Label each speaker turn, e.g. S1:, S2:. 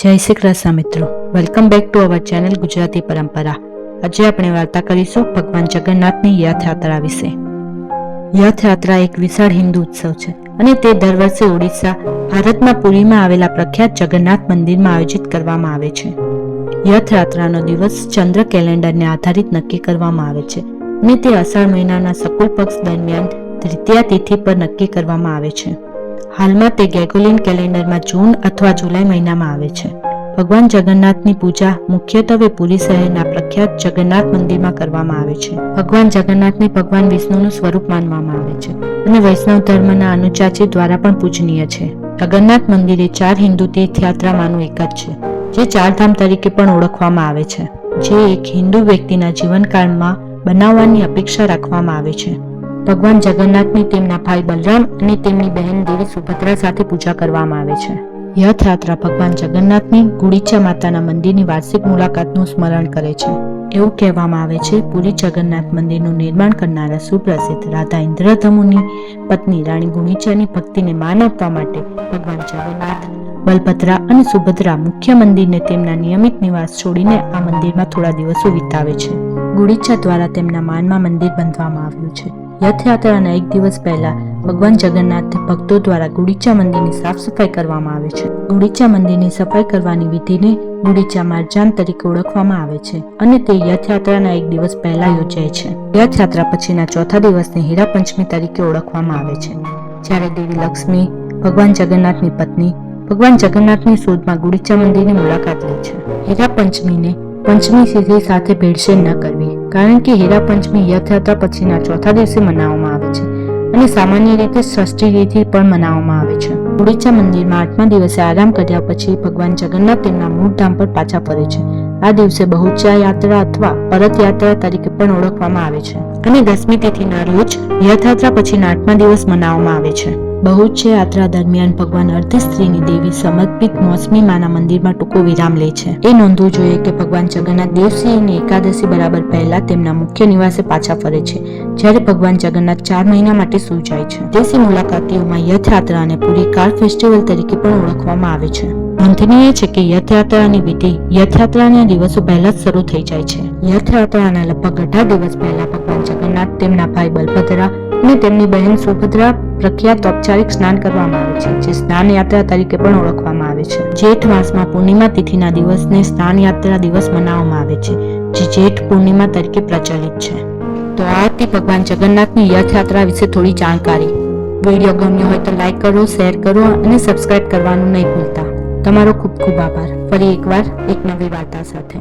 S1: જય શ્રી કૃષ્ણ મિત્રો. Welcome back to our channel Gujarati Parampara. આજે આપણે વાર્તા કરીશું ભગવાન જગન્નાથની યાત્રા વિશે. યાત્રા એક વિશાળ હિન્દુ ઉત્સવ છે અને તે દર વર્ષે ઓડિશા ભારતના પુરીમાં આવેલા પ્રખ્યાત જગન્નાથ મંદિરમાં આયોજિત કરવામાં આવે છે. યાત્રાનો દિવસ ચંદ્ર કેલેન્ડરને આધારિત નક્કી કરવામાં આવે છે અને તે અષાઢ મહિનાના સકુલ પક્ષ દરમિયાન તૃતીયા તિથિ પર નક્કી કરવામાં આવે છે. હાલમાં તે ગેગોલિન કેલેન્ડરમાં જૂન અથવા જુલાઈ મહિનામાં આવે છે. ભગવાન જગન્નાથની પૂજા મુખ્યત્વે પુરી શહેરના પ્રખ્યાત જગન્નાથ મંદિરમાં કરવામાં આવે છે. ભગવાન જગન્નાથને ભગવાન વિષ્ણુનું સ્વરૂપ માનવામાં આવે છે અને વૈષ્ણવ ધર્મના અનુચાચી દ્વારા પણ પૂજનીય છે. જગન્નાથ મંદિર ચાર હિન્દુ તીર્થયાત્રામાંનું એક જ છે, જે ચારધામ તરીકે પણ ઓળખવામાં આવે છે. જે એક હિન્દુ વ્યક્તિના જીવનકાળમાં બનાવવાની અપેક્ષા રાખવામાં આવે છે. ભગવાન જગન્નાથની તેમના ભાઈ બલરામ અને તેમની બહેન દેવી સુભદ્રા સાથે પૂજા કરવામાં આવે છે. યાત્રા ભગવાન જગન્નાથની ગુડીચા માતાના મંદિરની વાર્ષિક મુલાકાતનું સ્મરણ કરે છે. એવું કહેવામાં આવે છે, પુરી જગન્નાથ મંદિરનું નિર્માણ કરનારા સુપ્રસિદ્ધ રાધા ઇન્દ્રધમુની પત્ની રાણી ગુણીચાની ભક્તિને માન આપવા માટે ભગવાન જગન્નાથ, બલભદ્રા અને સુભદ્રા મુખ્ય મંદિરને તેમના નિયમિત નિવાસ છોડીને આ મંદિરમાં થોડા દિવસો વિતાવે છે. ગુડીચા દ્વારા તેમના માનમાં મંદિર બાંધવામાં આવ્યું છે. રથયાત્રાના એક દિવસ પહેલા ભગવાન જગન્નાથ ભક્તો દ્વારા ગુડીચા મંદિરની સાફ સફાઈ કરવામાં આવે છે. ગુડીચા મંદિરની સફાઈ કરવાની વિધિને ગુડીચા માર્જાન તરીકે ઓળખવામાં આવે છે અને તે રથયાત્રાના એક દિવસ પહેલા યોજાય છે. રથયાત્રા પછીના ચોથા દિવસને હીરા પંચમી તરીકે ઓળખવામાં આવે છે. જ્યારે દેવી લક્ષ્મી, ભગવાન જગન્નાથની પત્ની, ભગવાન જગન્નાથની શોધમાં ગુડીચા મંદિરની મુલાકાત લે છે. હીરા પંચમીને પંચમી તિથિ સાથે ભેળસેળ ન કરવી. કારણ કે હીરા પંચમી યથયાત્રા પછીના ચોથા દિવસે મનાવવામાં આવે છે અને સામાન્ય રીતે ષષ્ઠી રીતિ પણ મનાવવામાં આવે છે. ઓડિશા મંદિરમાં આઠમા દિવસે આરામ કર્યા પછી ભગવાન જગન્નાથ તેમના મૂળ ધામ પર પાછા ફરે છે. આ દિવસે બહુચા યાત્રા અથવા પરત યાત્રા તરીકે પણ ઓળખવામાં આવે છે. અને દસમી તિથિના રોજ યથયાત્રા પછીના આઠમા દિવસ મનાવવામાં આવે છે. બહુચ્ય યાત્રા દરમિયાન ભગવાન અર્ધસ્ત્રીની દેવી સમર્પિત મોસમી માના મંદિરમાં ટૂંકો વિરામ લે છે. એ નોંધવું જોઈએ કે ભગવાન જગન્નાથ દેવસિંહની એકાદશી બરાબર પહેલા તેમના મુખ્ય નિવાસે પાછા ફરે છે, જ્યારે ભગવાન જગન્નાથ ચાર મહિના માટે સૂઈ જાય છે. દેશી મુલાકાતીઓમાં યથયાત્રા અને પૂરી કાર ફેસ્ટિવલ તરીકે પણ ઓળખવામાં આવે છે. નોંધનીય છે કે યથયાત્રાની વિધિ યથયાત્રાના દિવસો પહેલા જ શરૂ થઈ જાય છે. યથયાત્રાના લગભગ અઢાર દિવસ પહેલા ભગવાન જગન્નાથ, તેમના ભાઈ બલભદ્રા અને તેમની બહેન સુભદ્રા પ્રખ્યાત ઔપચારિક સ્નાન કરવામાં આવે છે, જે સ્નાન યાત્રા તરીકે પણ ઓળખવામાં આવે છે. જેઠ માસમાં પૂર્ણિમા તિથિના દિવસને સ્નાન યાત્રા દિવસ મનાવવામાં આવે છે, જે જેઠ પૂર્ણિમા તરીકે પ્રચલિત છે. તો આ હતી ભગવાન જગન્નાથની યથયાત્રા વિશે થોડી જાણકારી. વીડિયો ગમ્યો હોય તો લાઈક કરો, શેર કરો અને સબસ્ક્રાઇબ કરવાનું નહીં ભૂલતા. તમારો ખૂબ ખૂબ આભાર. ફરી એકવાર એક નવી વાર્તા સાથે.